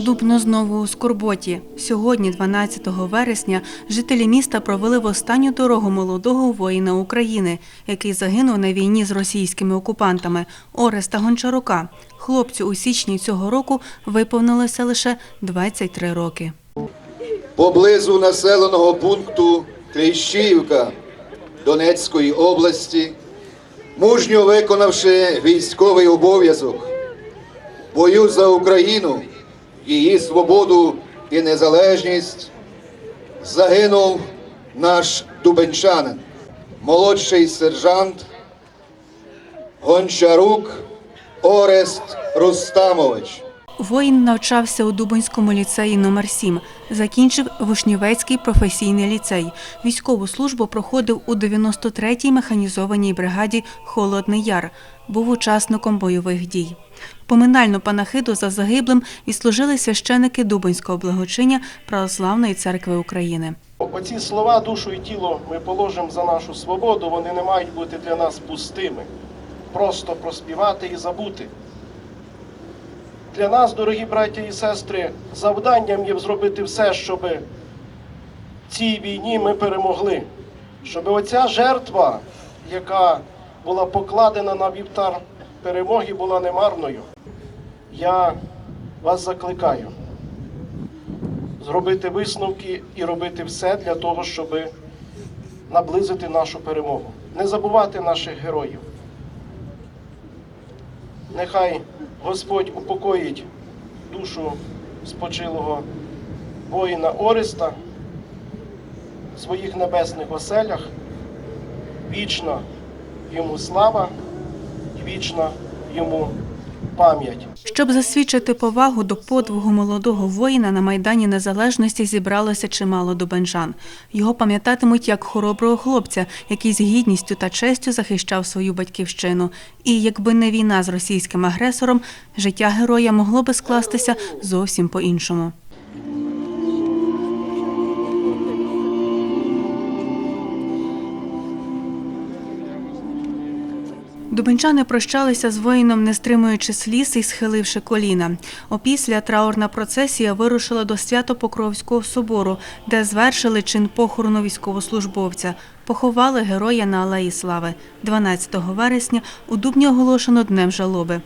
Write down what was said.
Дубно знову у Скорботі. Сьогодні, 12 вересня, жителі міста провели в останню дорогу молодого воїна України, який загинув на війні з російськими окупантами Ореста Гончарука. Хлопцю у січні цього року виповнилося лише 23 роки. Поблизу населеного пункту Крещіївка Донецької області мужньо виконавши військовий обов'язок, бою за Україну, її свободу і незалежність, загинув наш дубенчанин, молодший сержант Гончарук Орест Рустамович. Воїн навчався у Дубинському ліцеї номер 7 закінчив Вишнівецький професійний ліцей. Військову службу проходив у 93-й механізованій бригаді Холодний Яр. Був учасником бойових дій. Поминальну панахиду за загиблим відслужили священики Дубинського благочиня Православної церкви України. Оці слова, душу і тіло ми положимо за нашу свободу, вони не мають бути для нас пустими. Просто проспівати і забути. Для нас, дорогі браття і сестри, завданням є зробити все, щоб цій війні ми перемогли. Щоб оця жертва, яка була покладена на вівтар перемоги, була немарною. Я вас закликаю зробити висновки і робити все для того, щоб наблизити нашу перемогу. Не забувати наших героїв. Нехай Господь упокоїть душу спочилого воїна Ореста в своїх небесних оселях. Вічна йому слава і вічна йому пам'ять. Щоб засвідчити повагу до подвигу молодого воїна на Майдані Незалежності зібралося чимало дубенжан. Його пам'ятатимуть як хороброго хлопця, який з гідністю та честю захищав свою батьківщину. І якби не війна з російським агресором, життя героя могло би скластися зовсім по-іншому. Дубенчани прощалися з воїном, не стримуючи сліз і схиливши коліна. Опісля траурна процесія вирушила до Свято-Покровського собору, де звершили чин похорону військовослужбовця. Поховали героя на Алеї Слави. 12 вересня у Дубні оголошено Днем жалоби.